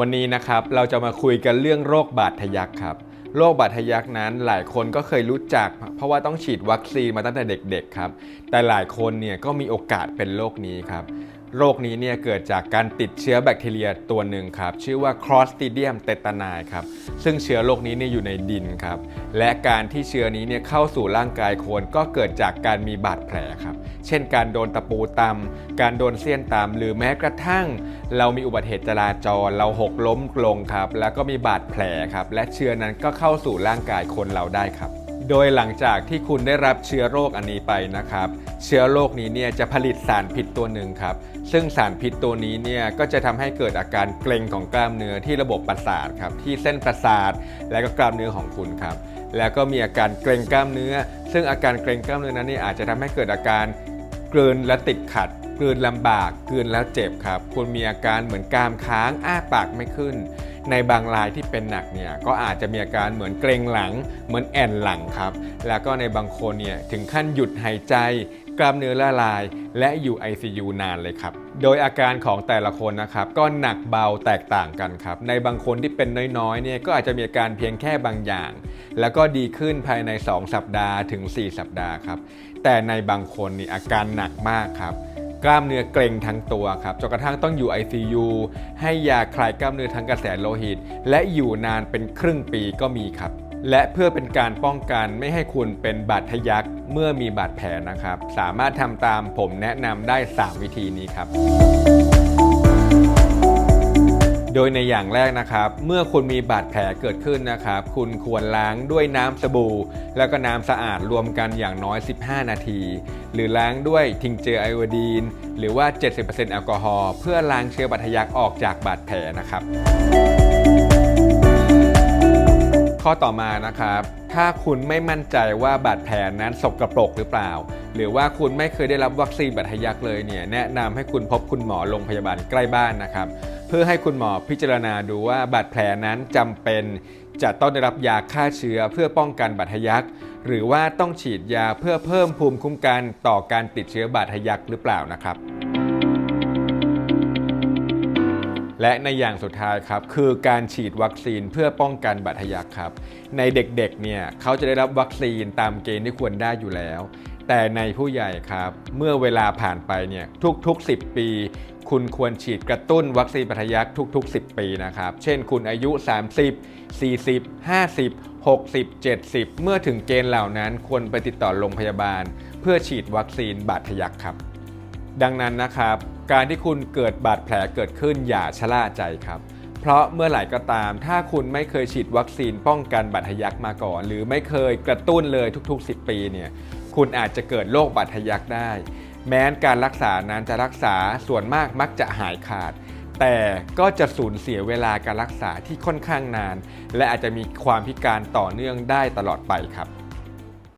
วันนี้นะครับเราจะมาคุยกันเรื่องโรคบาดทะยักครับโรคบาดทะยักนั้นหลายคนก็เคยรู้จัก เพราะว่าต้องฉีดวัคซีนมาตั้งแต่เด็กๆครับ แต่หลายคนเนี่ยก็มีโอกาสเป็นโรคนี้ครับ โรคนี้เนี่ยเกิดจากการติดเชื้อแบคทีเรียตัวหนึ่งครับ ชื่อว่า Clostridium tetani ครับ ซึ่งเชื้อโรคนี้เนี่ยอยู่ในดินครับ และการที่เชื้อนี้เนี่ยเข้าสู่ร่างกายคนก็เกิดจากการมีบาดแผลครับ เช่นการโดนตะปูตำการโดนเสี้ยนตำหรือแม้กระทั่ง เรามีอุบัติเหตุจราจร เราหกล้มลงครับ แล้วก็มีบาดแผลครับ และเชื้อนั้นก็เข้าสู่ร่างกายคนเราได้ครับ โดยหลังจากที่คุณได้รับเชื้อโรคอันนี้ไปนะครับ เชื้อโรคนี้เนี่ยจะผลิตสารพิษตัวหนึ่งครับ ซึ่งสารพิษตัวนี้เนี่ยก็จะทำให้เกิดอาการเกร็งของกล้ามเนื้อที่ระบบประสาทครับที่เส้นประสาทและก็กล้ามเนื้อของคุณครับ แล้วก็มีอาการเกร็งกล้ามเนื้อ ซึ่งอาการเกร็งกล้ามเนื้อนั้นเนี่ยอาจจะทำให้เกิดอาการกลืนและติดขัดกลืนลำบากกลืนแล้วเจ็บครับ คุณมีอาการเหมือนกามค้างอ้าปากไม่ขึ้น ในบางรายที่เป็นหนักเนี่ยก็อาจจะมีอาการเหมือนเกรงหลัง เหมือนแอนหลังครับ แล้วก็ในบางคนเนี่ยถึงขั้นหยุดหายใจ กล้ามเนื้อละลาย และอยู่ ICU นานเลยครับ โดยอาการของแต่ละคนนะครับก็หนักเบาแตกต่างกันครับ ในบางคนที่เป็นน้อยๆเนี่ยก็อาจจะมีอาการเพียงแค่บางอย่าง แล้วก็ดีขึ้นภายใน 2 สัปดาห์ถึง 4 สัปดาห์ครับ แต่ในบางคนนี่อาการหนักมากครับ กล้ามเนื้อเกร็งทั้งตัวครับจนกระทั่งต้องอยู่ ICU ให้ยาคลายกล้ามเนื้อทางกระแสโลหิต และอยู่นานเป็นครึ่งปีก็มีครับ และเพื่อเป็นการป้องกันไม่ให้คุณเป็นบาดทะยักเมื่อมีบาดแผลนะครับ สามารถทำตามผมแนะนำได้ 3 วิธีนี้ครับ โดยในอย่างแรกนะครับ เมื่อคุณมีบาดแผลเกิดขึ้นนะครับ คุณควรล้างด้วยน้ำสบู่ แล้วก็น้ำสะอาดรวมกันอย่างน้อย 15 นาที หรือล้างด้วยทิงเจอไอโอดีน หรือว่า 70%แอลกอฮอล์เพื่อล้างเชื้อบาดทะยักออกจากบาดแผลนะครับ ข้อต่อมานะครับ ถ้าคุณไม่มั่นใจว่าบาดแผลนั้นสกรปรกหรือเปล่าหรือว่าคุณไม่เคยได้รับวัคซีนบาดทะยักเลยเนี่ยแนะนำให้คุณพบคุณหมอโรงพยาบาลใกล้บ้านนะครับ เพื่อให้คุณหมอพิจารณาดูว่าบาดแผลนั้นจำเป็นจะต้องได้รับยาฆ่าเชื้อเพื่อป้องกันบาดทะยัก หรือว่าต้องฉีดยาเพื่อเพิ่มภูมิคุ้มกันต่อการติดเชื้อบาดทะยักหรือเปล่านะครับ และในอย่างสุดท้ายครับคือการฉีดวัคซีนเพื่อป้องกันบาดทะยักครับ ในเด็กๆเนี่ยเขาจะได้รับวัคซีนตามเกณฑ์ที่ควรได้อยู่แล้ว แต่ในผู้ใหญ่ครับ เมื่อเวลาผ่านไปเนี่ยทุกๆ 10 ปี คุณควรฉีดกระตุ้นวัคซีนบาดทะยักทุก ๆ 10 ปีนะครับ เช่นคุณอายุ 30 40 50 60 70 เมื่อถึงเกณฑ์เหล่านั้นควรไปติดต่อโรงพยาบาล เพื่อฉีดวัคซีนบาดทะยักครับ ดังนั้นนะครับ การที่คุณเกิดบาดแผลเกิดขึ้นอย่าชะล่าใจครับ เพราะเมื่อไหร่ก็ตาม ถ้าคุณไม่เคยฉีดวัคซีนป้องกันบาดทะยักมาก่อน หรือไม่เคยกระตุ้นเลยทุก ๆ 10 ปีเนี่ย คุณอาจจะเกิดโรคบาดทะยักได้ แม้นการรักษานั้นจะรักษาส่วนมากมักจะหายขาด แต่ก็จะสูญเสียเวลาการรักษาที่ค่อนข้างนาน และอาจจะมีความพิการต่อเนื่องได้ตลอดไปครับ